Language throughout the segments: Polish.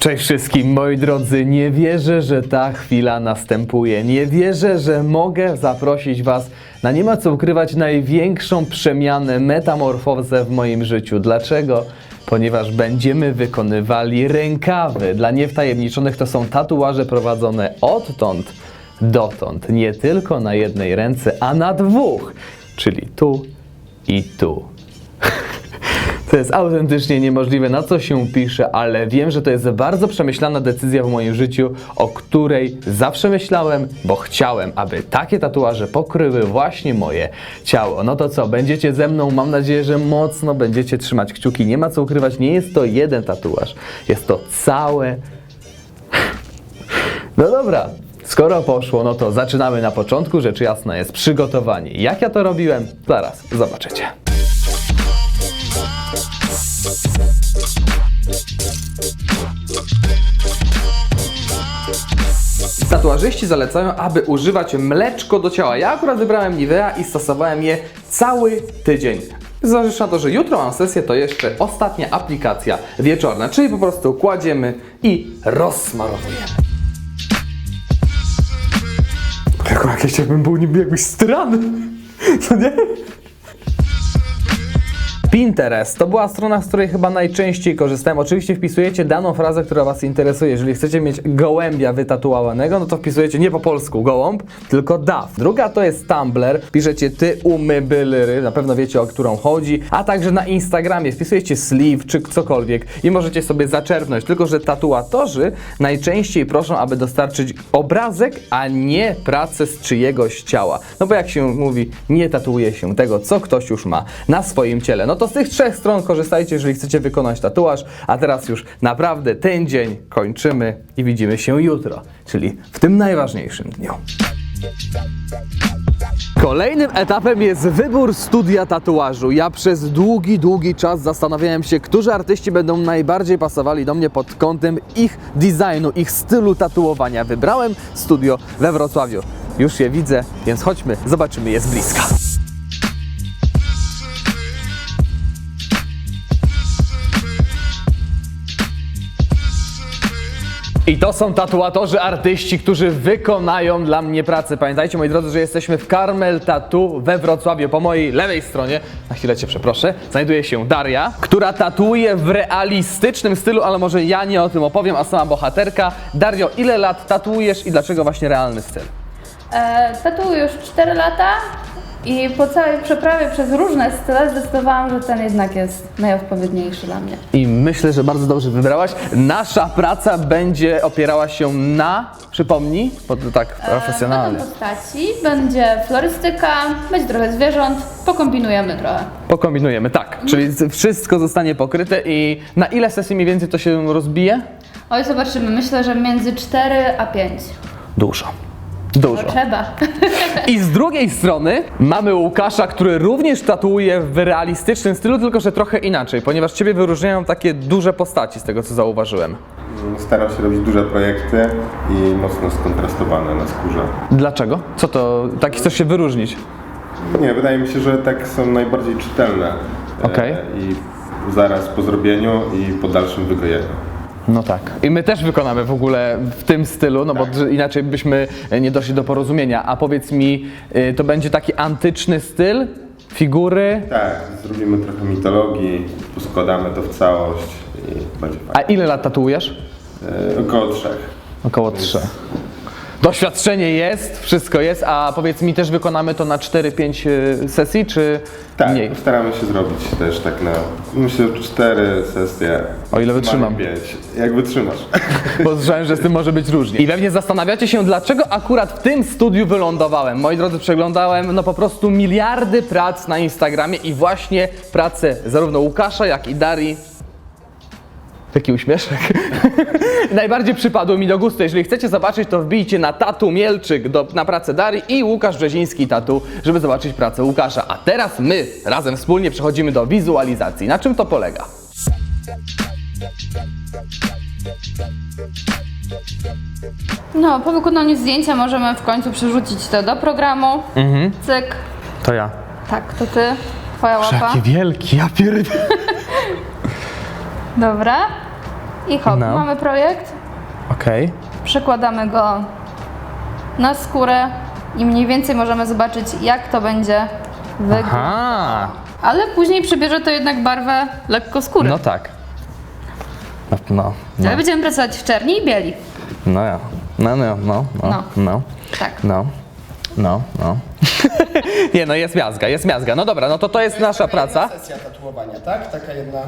Cześć wszystkim, moi drodzy. Nie wierzę, że ta chwila następuje. Nie wierzę, że mogę zaprosić Was na nie ma co ukrywać największą przemianę, metamorfozę w moim życiu. Dlaczego? Ponieważ będziemy wykonywali rękawy. Dla niewtajemniczonych to są tatuaże prowadzone odtąd dotąd. Nie tylko na jednej ręce, a na dwóch. Czyli tu i tu. To jest autentycznie niemożliwe, na co się pisze, ale wiem, że to jest bardzo przemyślana decyzja w moim życiu, o której zawsze myślałem, bo chciałem, aby takie tatuaże pokryły właśnie moje ciało. No to co, będziecie ze mną? Mam nadzieję, że mocno będziecie trzymać kciuki. Nie ma co ukrywać, nie jest to jeden tatuaż, jest to całe. No dobra. Skoro poszło, no to zaczynamy na początku. Rzecz jasna jest przygotowanie. Jak ja to robiłem? Zaraz zobaczycie. Tatuażyści zalecają, aby używać mleczko do ciała. Ja akurat wybrałem Nivea i stosowałem je cały tydzień. Zważywszy na to, że jutro mam sesję, to jeszcze ostatnia aplikacja wieczorna, czyli po prostu kładziemy i rozsmarowujemy. Tylko jakieś jakbym był niby jakbyś strany. Co nie? Pinterest to była strona, z której chyba najczęściej korzystałem. Oczywiście wpisujecie daną frazę, która Was interesuje. Jeżeli chcecie mieć gołębia wytatuowanego, no to wpisujecie nie po polsku gołąb, tylko DAF. Druga to jest Tumblr. Piszecie ty umy bylyry, na pewno wiecie o którą chodzi. A także na Instagramie wpisujecie sleeve czy cokolwiek i możecie sobie zaczerpnąć. Tylko, że tatuatorzy najczęściej proszą, aby dostarczyć obrazek, a nie pracę z czyjegoś ciała. No bo jak się mówi, nie tatuuje się tego, co ktoś już ma na swoim ciele. No to z tych trzech stron korzystajcie, jeżeli chcecie wykonać tatuaż. A teraz już naprawdę ten dzień kończymy i widzimy się jutro, czyli w tym najważniejszym dniu. Kolejnym etapem jest wybór studia tatuażu. Ja przez długi, długi czas zastanawiałem się, którzy artyści będą najbardziej pasowali do mnie pod kątem ich designu, ich stylu tatuowania. Wybrałem studio we Wrocławiu. Już je widzę, więc chodźmy, zobaczymy je z bliska. I to są tatuatorzy, artyści, którzy wykonają dla mnie pracę. Pamiętajcie, moi drodzy, że jesteśmy w Carmel Tattoo we Wrocławiu. Po mojej lewej stronie, na chwilę cię przeproszę, znajduje się Daria, która tatuuje w realistycznym stylu, ale może ja nie o tym opowiem, a sama bohaterka. Dario, ile lat tatuujesz i dlaczego właśnie realny styl? E, tatuuję już 4 lata i po całej przeprawie przez różne style zdecydowałam, że ten jednak jest najodpowiedniejszy dla mnie. I myślę, że bardzo dobrze wybrałaś. Nasza praca będzie opierała się na, przypomnij, bo to tak profesjonalnie. Będą postaci, będzie florystyka, będzie trochę zwierząt, pokombinujemy trochę. Pokombinujemy, tak. Czyli z- wszystko zostanie pokryte i na ile sesji mniej więcej to się rozbije? Oj, zobaczymy, myślę, że między 4 a 5. Dużo. Dużo. To trzeba. I z drugiej strony mamy Łukasza, który również tatuuje w realistycznym stylu, tylko że trochę inaczej, ponieważ ciebie wyróżniają takie duże postaci z tego co zauważyłem. Staram się robić duże projekty i mocno skontrastowane na skórze. Dlaczego? Co to? Tak chcesz się wyróżnić? Nie, wydaje mi się, że tak są najbardziej czytelne. e, Okej. I zaraz po zrobieniu i po dalszym wygojeniu. No tak. I my też wykonamy w ogóle w tym stylu, no bo że inaczej byśmy nie doszli do porozumienia. A powiedz mi, y, to będzie taki antyczny styl? Figury? Tak, zrobimy trochę mitologii, poskładamy to w całość i będzie A fajnie. ile lat tatuujesz? E, Około trzech. Około 3. Doświadczenie jest, wszystko jest, a powiedz mi też wykonamy to na 4-5 y, sesji, czy Tak, mniej? staramy się zrobić też tak na, myślę, że cztery sesje. O ile wytrzymam. maksymalnie Pięć. Jak wytrzymasz. Bo słyszałem, że z tym może być różnie. I pewnie zastanawiacie się, dlaczego akurat w tym studiu wylądowałem. Moi drodzy, przeglądałem no po prostu miliardy prac na Instagramie i właśnie pracę zarówno Łukasza, jak i Darii. Taki uśmieszek. Najbardziej przypadło mi do gustu. Jeżeli chcecie zobaczyć, to wbijcie na Tatu Mielczyk do, na pracę Darii i Łukasz Brzeziński Tatu, żeby zobaczyć pracę Łukasza. A teraz my razem wspólnie przechodzimy do wizualizacji. Na czym to polega? No, po wykonaniu zdjęcia możemy w końcu przerzucić to do programu. Cyk. To ja. Tak, to ty. Twoja łapa. wielki, ja pierd... Dobra. i hop, No. mamy projekt, Okej. przekładamy go na skórę i mniej więcej możemy zobaczyć, jak to będzie wyglądać. Aha. Ale później przybierze to jednak barwę lekko skóry. No tak. No, no, no, Ale będziemy pracować w czerni i bieli. no, ja. no, no, no, no, No. no, Tak. no, no, no. Nie no, jest miazga, jest miazga. No dobra, no to to jest nasza praca. Sesja tatuowania, tak? Taka jedna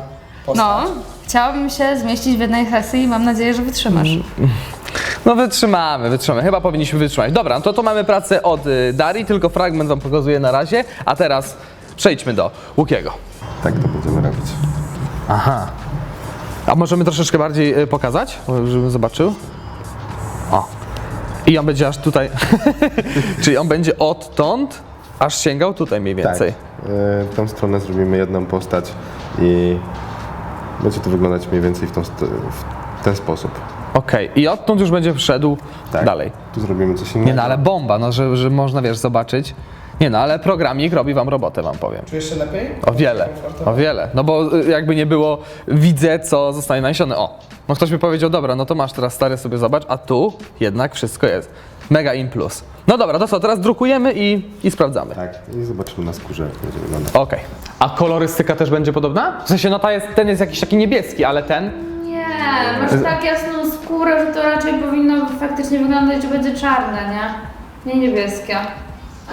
postać. No, chciałabym się zmieścić w jednej sesji i mam nadzieję, że wytrzymasz. No wytrzymamy, wytrzymamy. Chyba powinniśmy wytrzymać. Dobra, no to to mamy pracę od y, Darii, tylko fragment wam pokazuję na razie, a teraz przejdźmy do Łukiego. Tak to będziemy robić. Aha. A możemy troszeczkę bardziej y, pokazać, żebym zobaczył? O. I on będzie aż tutaj. Czyli on będzie odtąd, aż sięgał tutaj mniej więcej. Tak. Y, W tą stronę zrobimy jedną postać i będzie to wyglądać mniej więcej w, tą, w ten sposób. Okej. I odtąd już będzie wszedł Tak. dalej. Tu zrobimy coś innego. Nie no, ale bomba, no, że, że można, wiesz, zobaczyć. Nie no, ale programik robi wam robotę, wam powiem. Czujesz się lepiej? O wiele, o wiele. No bo y, jakby nie było, widzę, co zostanie naniesione. O, no ktoś by powiedział, dobra, no to masz teraz stary sobie zobacz, a tu jednak wszystko jest. Mega in plus. No dobra, to co, teraz drukujemy i, i sprawdzamy. Tak, i zobaczymy na skórze, jak to będzie wyglądać. Okej. A kolorystyka też będzie podobna? W sensie, no ta jest, ten jest jakiś taki niebieski, ale ten... Nie, masz tak jasną skórę, że to raczej powinno faktycznie wyglądać, że będzie czarne, nie? Nie niebieskie.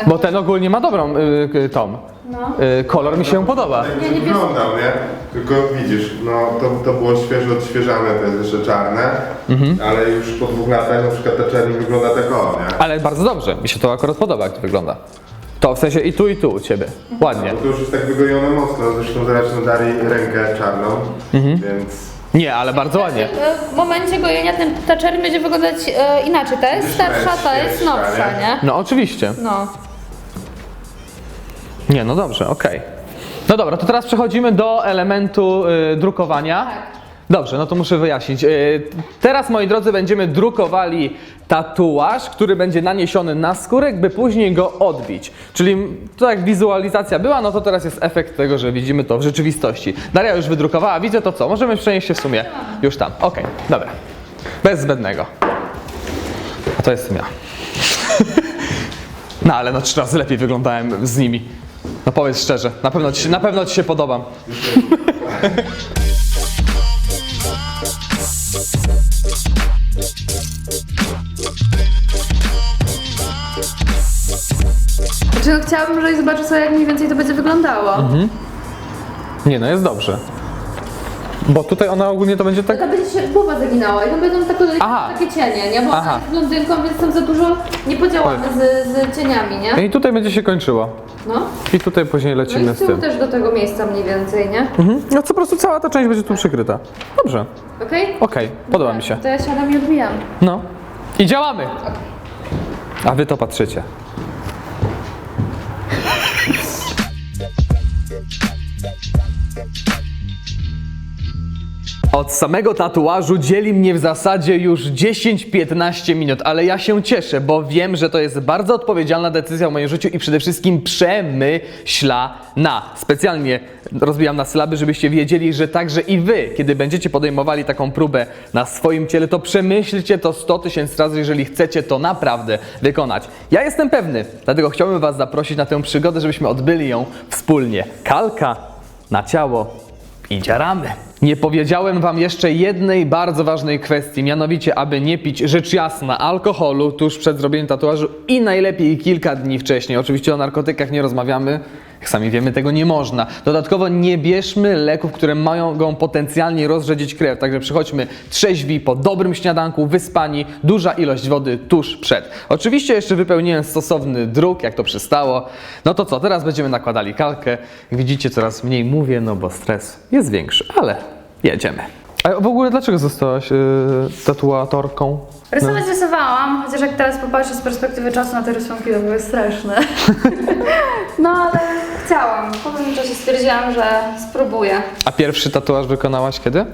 Bo ten ogólnie ma dobrą y, y, tą. No. Y, kolor mi się podoba. Tak Nie, wyglądał, nie? Tylko widzisz, no to, to było świeżo odświeżane, to jest jeszcze czarne, ale już po dwóch latach na przykład ta czerni wygląda tak o, nie? Ale bardzo dobrze, mi się to akurat podoba, jak to wygląda. To w sensie i tu, i tu u ciebie. Ładnie. Bo to już jest tak wygojone mocno, zresztą zaraz na Darii rękę czarną, więc Nie, ale bardzo ładnie. W momencie gojenia ten, ta czerń będzie wyglądać e, inaczej. Ta jest starsza, ta jest nowsza, nie? nie? No oczywiście. No. Nie, no dobrze, okej. No dobra, to teraz przechodzimy do elementu y, drukowania. Dobrze, no to muszę wyjaśnić. Y, teraz, moi drodzy, będziemy drukowali tatuaż, który będzie naniesiony na skórek, by później go odbić. Czyli to jak wizualizacja była, no to teraz jest efekt tego, że widzimy to w rzeczywistości. Daria już wydrukowała, widzę to co? Możemy przenieść się w sumie już tam. Okej, dobra. Bez zbędnego. A to jestem ja. No ale no trzy razy lepiej wyglądałem z nimi. No powiedz szczerze, na pewno ci, się- na pewno ci się podobam. Znaczy, no, chciałabym, żebyś zobaczył sobie, jak mniej więcej to będzie wyglądało. Nie no, jest dobrze. Bo tutaj ona ogólnie to będzie tak... To będzie się głowa zaginała i to będą takie, Aha. takie cienie, nie? Bo Aha. ona jest blondynką, więc tam za dużo nie podziałamy z, z cieniami, nie? I tutaj będzie się kończyło. No. I tutaj później No lecimy i z z tyłu tym. też do tego miejsca mniej więcej, nie? Mhm. No co po prostu cała ta część będzie tu przykryta. Dobrze, Okej? okej, podoba mi się. To ja siadam i odbijam. No. I działamy! A wy to patrzycie. Od samego tatuażu dzieli mnie w zasadzie już 10-15 minut, ale ja się cieszę, bo wiem, że to jest bardzo odpowiedzialna decyzja w moim życiu i przede wszystkim przemyślana. Specjalnie rozbijam na sylaby, żebyście wiedzieli, że także i wy, kiedy będziecie podejmowali taką próbę na swoim ciele, to przemyślcie to 100 tysięcy razy, jeżeli chcecie to naprawdę wykonać. Ja jestem pewny, dlatego chciałbym was zaprosić na tę przygodę, żebyśmy odbyli ją wspólnie. Kalka na ciało i dziaramy. Nie powiedziałem wam jeszcze jednej bardzo ważnej kwestii, mianowicie, aby nie pić rzecz jasna alkoholu tuż przed zrobieniem tatuażu i najlepiej kilka dni wcześniej. Oczywiście o narkotykach nie rozmawiamy, jak sami wiemy, tego nie można. Dodatkowo nie bierzmy leków, które mogą potencjalnie rozrzedzić krew, także przychodźmy trzeźwi, po dobrym śniadanku, wyspani, duża ilość wody tuż przed. Oczywiście jeszcze wypełniłem stosowny druk, jak to przystało. No to co, teraz będziemy nakładali kalkę. Jak widzicie, coraz mniej mówię, no bo stres jest większy, ale jedziemy. A w ogóle dlaczego zostałaś yy, tatuatorką? Rysować rysowałam, chociaż jak teraz popatrzę z perspektywy czasu na te rysunki, to były straszne. no ale chciałam. Po pewnym czasie stwierdziłam, że spróbuję. A pierwszy tatuaż wykonałaś kiedy?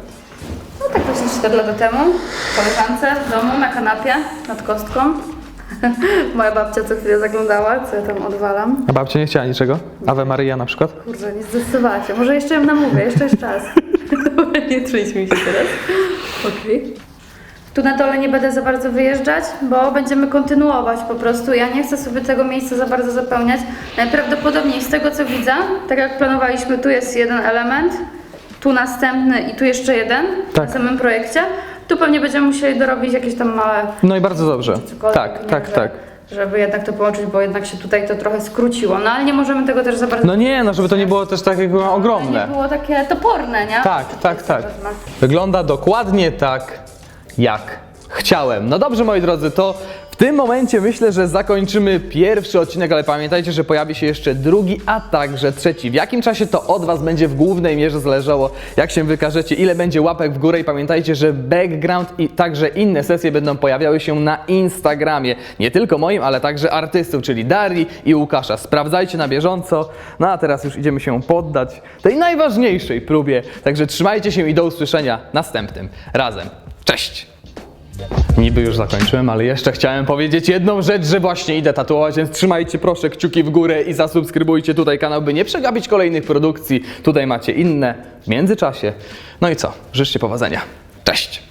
No tak właśnie 4 lata temu, w koleżance w domu, na kanapie, nad kostką. Moja babcia co chwilę zaglądała, co ja tam odwalam. A babcia nie chciała niczego? Ave Maria na przykład? Kurczę, nie zdecydowała się. Może jeszcze ją namówię, jeszcze jest czas. nie trzyć mi się teraz. Okej. Tu na dole nie będę za bardzo wyjeżdżać, bo będziemy kontynuować po prostu. Ja nie chcę sobie tego miejsca za bardzo zapełniać. Najprawdopodobniej z tego co widzę, tak jak planowaliśmy, tu jest jeden element, tu następny i tu jeszcze jeden Tak. w samym projekcie. Tu pewnie będziemy musieli dorobić jakieś tam małe No i bardzo dobrze. Tak, nie, tak, że, tak. Żeby jednak to połączyć, bo jednak się tutaj to trochę skróciło. No ale nie możemy tego też za bardzo... No nie, no żeby to nie było też takiego Nie ogromne. było takie toporne, nie? Tak, tak, tak. Wygląda dokładnie tak, jak chciałem. No dobrze, moi drodzy, to w tym momencie myślę, że zakończymy pierwszy odcinek, ale pamiętajcie, że pojawi się jeszcze drugi, a także trzeci. W jakim czasie to od Was będzie w głównej mierze zależało, jak się wykażecie, ile będzie łapek w górę i pamiętajcie, że background i także inne sesje będą pojawiały się na Instagramie. Nie tylko moim, ale także artystów, czyli Darii i Łukasza. Sprawdzajcie na bieżąco. No a teraz już idziemy się poddać tej najważniejszej próbie. Także trzymajcie się i do usłyszenia następnym razem. Cześć! Niby już zakończyłem, ale jeszcze chciałem powiedzieć jedną rzecz, że właśnie idę tatuować, więc trzymajcie proszę kciuki w górę i zasubskrybujcie tutaj kanał, by nie przegapić kolejnych produkcji. Tutaj macie inne w międzyczasie. No i co? Życzcie powodzenia. Cześć!